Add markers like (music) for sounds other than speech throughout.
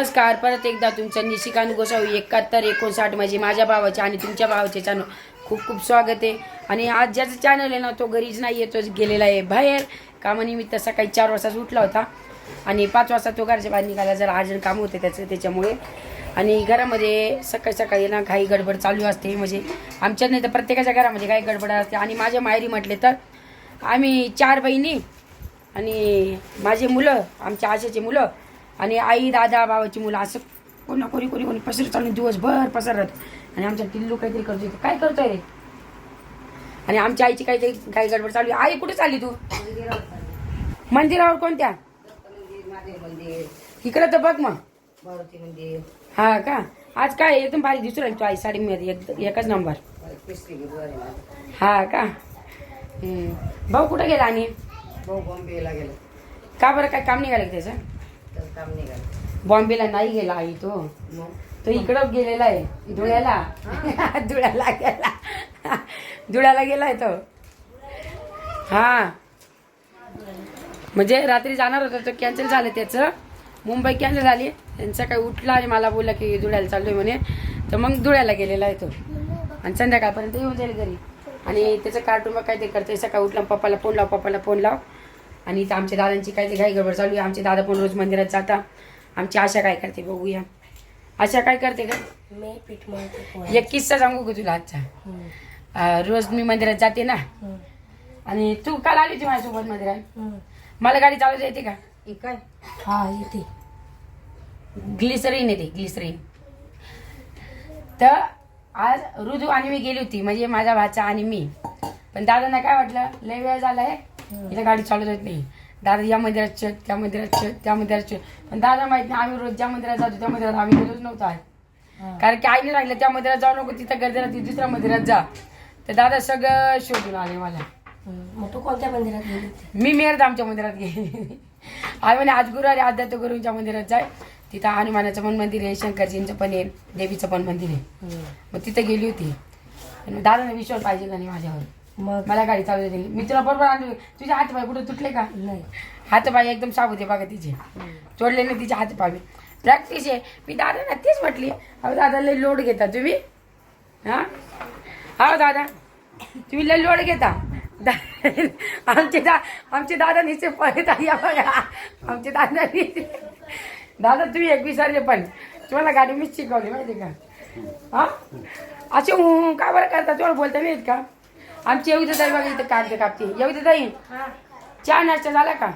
नमस्कार परत एकदा तुमचं निशिकांत गोसावी एकाहत्तर एकोणसाठ म्हणजे माझ्या भावाचे आणि तुमच्या भावाचे चॅनल खूप खूप स्वागत आहे. आणि आज ज्याचं चॅनल आहे ना तो घरीच नाही आहे तोच गेलेला आहे बाहेर. कामानिमित्त सकाळी चार वाजताच उठला होता. आणि पाच वाजता तो घरच्या बाहेर निघाला जरा अर्जंट काम होते त्याचं त्याच्यामुळे. आणि घरामध्ये सकाळी सकाळी ना काही गडबड चालू असते. म्हणजे आमच्या नाही तर प्रत्येकाच्या घरामध्ये काही गडबड असते. आणि माझ्या माहेरी म्हटले तर आम्ही चार बहिणी आणि माझे मुलं आमच्या आशाचे मुलं आणि आई दादा भावाची मुलं असं कोणा कोणी कोणी कोणी पसर चालून दिवसभर पसरत. आणि आमच्या टिल्लू काहीतरी करतोय काय करतोय रे? आणि आमच्या आईची काहीतरी काही गडबड चालू आहे. आई कुठे चालली तू? मंदिरावर कोणत्या? इकडं तर बघ मग. मारुती मंदिर हा का? आज काय एकदम भारी दिसू राहील तू आई साडीमध्ये एक- एकच नंबर. हा का. भाऊ कुठं गेला आणि? भाऊ बॉम्बेला गेलो. का बरं? काय काम निघालं त्याचं? काम निघालं. बॉम्बेला नाही गेला आई तो. तो इकडं गेलेला आहे धुळ्याला. (laughs) धुळ्याला गेला. धुळ्याला गेलाय तो. हा. म्हणजे रात्री जाणार होता तो कॅन्सल झालं त्याचं. मुंबई कॅन्सल झाली. आणि सकाळी उठला आणि मला बोलला की धुळ्याला चाललोय म्हणे. तर मग धुळ्याला गेलेला आहे तो. आणि संध्याकाळपर्यंत येऊन जाईल घरी. आणि त्याचं कार्टून मग काहीतरी करतोय. सकाळी उठला पप्पाला फोन लाव पप्पाला फोन लाव. आणि इथं आमच्या दादांची काहीतरी घाई गडबड चालू आहे. आमचे दादा पण रोज मंदिरात जाता आमची आशा काय करते बघूया. आशा काय करते का मी पीठ मळतो एक किस्सा सांगू का तुला आजचा? रोज मी मंदिरात जाते ना. आणि तू काल आली होती माझ्यासोबत मंदिरात. मला गाडी चालवता येते का? काय? हा येते. ग्लिसरीन येते ग्लिसरीन. तर आज ऋतू आणि मी गेली होती. म्हणजे माझा भाचा आणि मी. पण दादांना काय वाटलं? लय वेळ झालाय. हिला गाडी चालवत येत नाही. दादा या मंदिरात चल त्या मंदिरात चल त्या मंदिरात चल. पण दादा माहीत नाही आम्ही रोज ज्या मंदिरात जातो त्या मंदिरात आम्ही गेलोच नव्हतो आहे कारण की आईने सांगितलं त्या मंदिरात जाऊ नको तिथं गर्दी राहते दुसऱ्या मंदिरात जा. तर दादा सगळं शोधून आले मला. मग तू कोणत्या मंदिरात गेली मी मेरधामच्या मंदिरात गेली. आई म्हणे आज गुरुवारी आध्यात्म गुरुंच्या मंदिरात जाय. तिथं हनुमानाचं पण मंदिर आहे शंकरजींचं पण आहे देवीचं पण मंदिर आहे. मग तिथं गेली होती. दादाने विश्वास पाहिजे नाही माझ्यावर. मग? मला गाडी चालू दिली मी तुला बरोबर आणली. तुझे हात पाय कुठे तुटले का? नाही. हात पाय एकदम साबूत आहे बघा तिचे. तोडले नाही तिचे हात पाय प्रॅक्टिस आहे. मी दादाला तेच म्हटली. अहो दादा लय लोड घेता तुम्ही. हा? हा दादा तुम्ही लय लोड घेता. दा- आमचे दा आमचे दादा निचे पळत या बघा. आमचे दादा नीचे दादा तुम्ही एक विसरले पण. तुम्हाला गाडी मीच शिकवली माहिती का? हा? असे हु का बरं करता? तुम्हाला बोलता नाही येत का? आमची येऊ ताई बघा इथं काढते कापते. येऊ ताई चहा नाश्ता झाला का?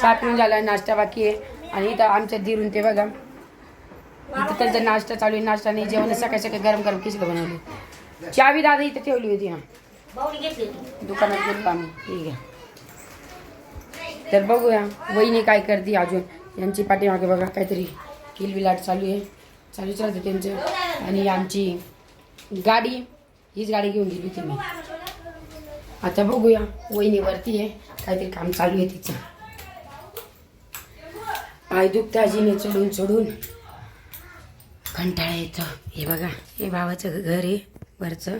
चहा पिऊन झाला नाश्ता बाकी आहे. आणि इथं आमच्या दिरून ते बघा. इथं त्यांचा नाश्ता चालू आहे. नाश्ता नाही जेवण सकाळी सकाळी गरम गरम खिचडं बनवली. चहा बी दादा इथं ठेवली होती होती. दुकानात गेलो आम्ही. ठीक आहे तर बघूया वहिनी काय करते अजून. यांची पाठीमागे बघा काहीतरी किलबिलाट चालू आहे. चालूच राहते त्यांचं. आणि आमची गाडी हीच गाडी घेऊन गेली होती मी. आता बघूया वहिनी वरती आहे काहीतरी काम चालू आहे तिचं. पाय दुखता आजीने चढून चढून. कंटाळा येतो. हे बघा हे भावाचं घर आहे वरचं.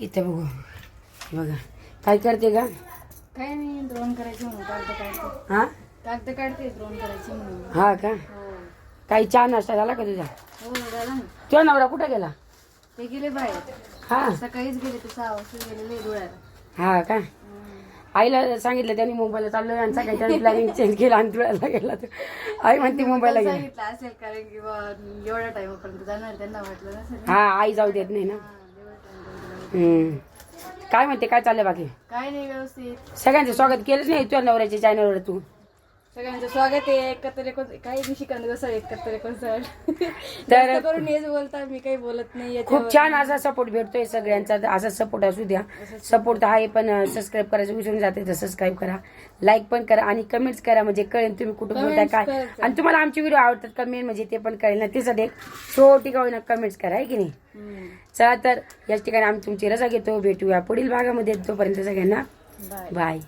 इथं बघू. हे बघा. काय करते का काय नाही ड्रोन करायची म्हणून. कागद काढते. हा? कागद काढते ड्रोन करायची म्हणून. हा का? हो. काही चहा नाश्ता झाला का तुझा? हो झाला ना. तुझा नवरा कुठे गेला? ते गेले बाहेर. हा. सकाळीच गेले ते सहा वाजता गेलेले धुळ्याला हा का? आईला सांगितलं त्यांनी मुंबईला चाललोय आणि सकाळी त्याने प्लॅनिंग चेंज केलं आणि धुळ्याला गेला तर आई म्हणते मुंबईला गेला. सांगितलं असेल कारण की बा एवढ्या टाइमपर्यंत जाणार त्यांना वाटलं नसेल. हा आई जाऊ देत नाही ना. हा, एवढा time गेला. हम्म. काय म्हणते काय चाललंय बाकी? काय नाही व्यवस्थित. सगळ्यांचं स्वागत केलंच नाही तुझ्या नवऱ्याच्या चॅनलवर तू. सगळ्यांचं स्वागत आहे. एकत्र काही दिवशी करणार कसं एकत्र (laughs) तर- करून हेच बोलता मी काही बोलत नाही खूप. छान असा सपोर्ट भेटतोय सगळ्यांचा. असा सपोर्ट असू द्या. सपोर्ट आहे पण सबस्क्राईब करायचं विसरून जाते तर सबस्क्राईब करा. लाईक पण करा आणि कमेंट्स करा म्हणजे कळेल तुम्ही कुठं बोलताय काय. आणि तुम्हाला आमचे व्हिडिओ आवडतात का मेन म्हणजे ते पण कळेल ना. त्यासाठी एक छोटी का होईना कमेंट्स करा आहे की नाही. चला तर याच ठिकाणी आम्ही तुमची रजा घेतो. भेटूया पुढील भागामध्ये. तोपर्यंत सगळ्यांना बाय